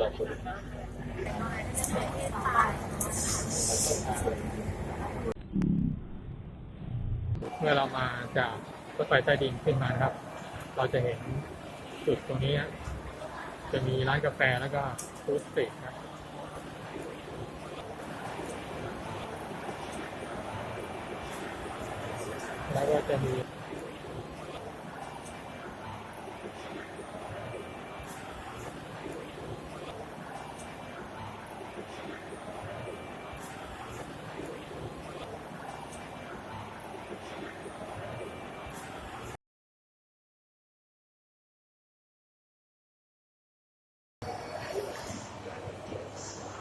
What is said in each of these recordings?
เมื่อเรามาจากรถไฟใต้ดินขึ้นมาครับ เราจะเห็นจุดตรงนี้ จะมีร้านกาแฟแล้วก็ฟูสตรีทครับแล้วก็จะมี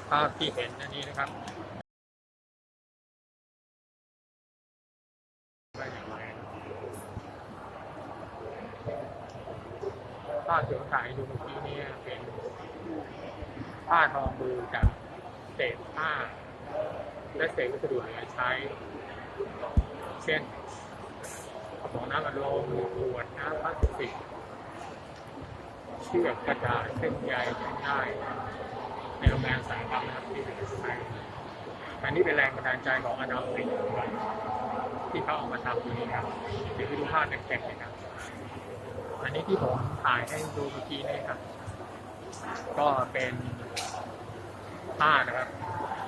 ภาพที่เห็นอันนี้นะครับว่าอย่างไรภาพที่ผมถ่ายดูเมื่อกี้เนี่ยเป็นผ้าทอมือจากเศษผ้า และเศษวัสดุเหลือใช้ เช่นกระป๋องน้ำอัดลมขวดน้ำพลาสติกเชือกกระดาษเส้นใยเส้นได้ ในโรงงานสายทำนะครับที่เป็นไทยอันนี้เป็นแรงบันดาลใจของอนาฟิกที่เขาเอามาทำนี้ครับเดี๋ยวไปดูภาพเต็มๆเลยครับอันนี้ที่ผมถ่ายให้ดูเมื่อกี้นี่ครับ ก็เป็นผ้านะครับ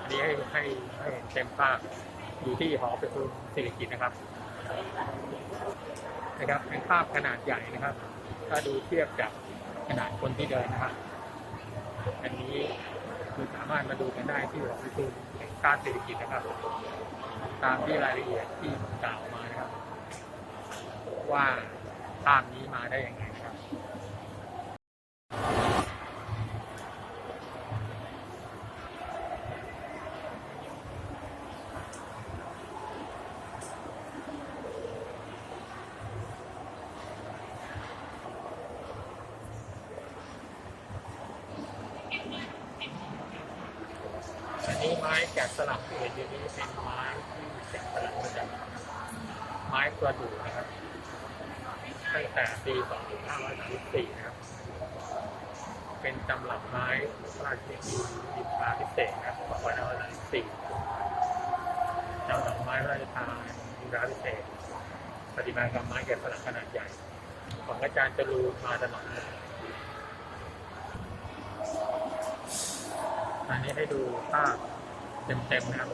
อันนี้ให้ให้ให้เต็มภาพอยู่ที่หอประชุมสิริกิตนะครับนะครับ เป็นภาพขนาดใหญ่นะครับ ถ้าดูเทียบกับขนาดคนที่เดินนะครับ อันนี้ คือสามารถมาดูกันได้ที่หอประชุมแห่งชารเศรษฐกิจนะครับ ตามที่รายละเอียดที่กล่าวมานะครับ ว่าภาพนี้มาได้ยังไง นี้ไม้แกะสลักที่เห็นอยู่นี้เป็นไม้ที่แกะสลักมาจากไม้ประดู่นะครับตั้งแต่ปี2534นะครับ เป็นตำรับไม้พระราชนิพนธ์ดิพาพิเศษนะครับ2534ตำรับไม้พระราชทานดิพาพิเศษปฏิมากรรมไม้แกะสลักขนาดใหญ่ ของอาจารย์จรูนมาตลอด อันนี้ให้ดูภาพเต็มๆนะครับ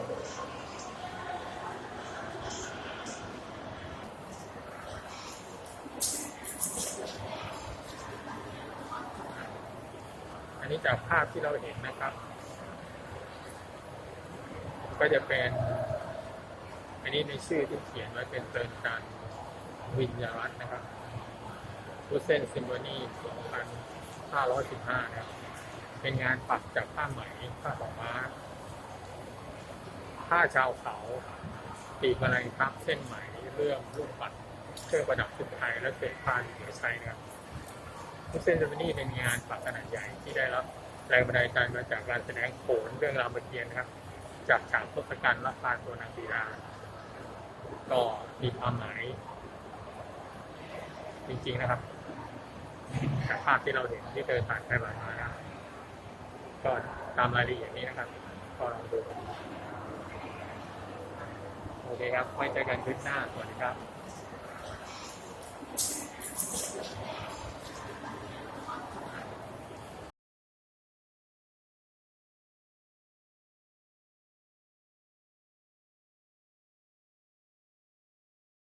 อันนี้จากภาพที่เราเห็นนะครับ ก็จะเป็น อันนี้ในชื่อที่เขียนไว้เป็นเตินการวิญญารัตน์นะครับรูเซนซิมโฟนี2515 นะครับ เป็นงานปักจากผ้าไหมผ้าขาวม้า ผ้าชาวเขาปีกอะไรครับ เส้นไหมเรื่องลูกปัดเครื่องประดับชุดไทยและเศษผ้าที่เหลือใช้นะครับทุกเส้นเซมนี่เป็นงานปักขนาดใหญ่ที่ได้รับแรงบันดาลใจมาจากการแสดงโขนเรื่องรามเกียรติ์นครับ จากฉากทศกัณฐ์ละพานตัวนางบีราก็มีความหมายจริงๆนะครับจากภาพที่เราเห็นที่เคยผ่านไปผ่านมานะ ก็ตามรายละเอียดนี้นะครับก็ลองดูโอเคครับไว้เจอกันคลิปหน้าสวัสดีครับ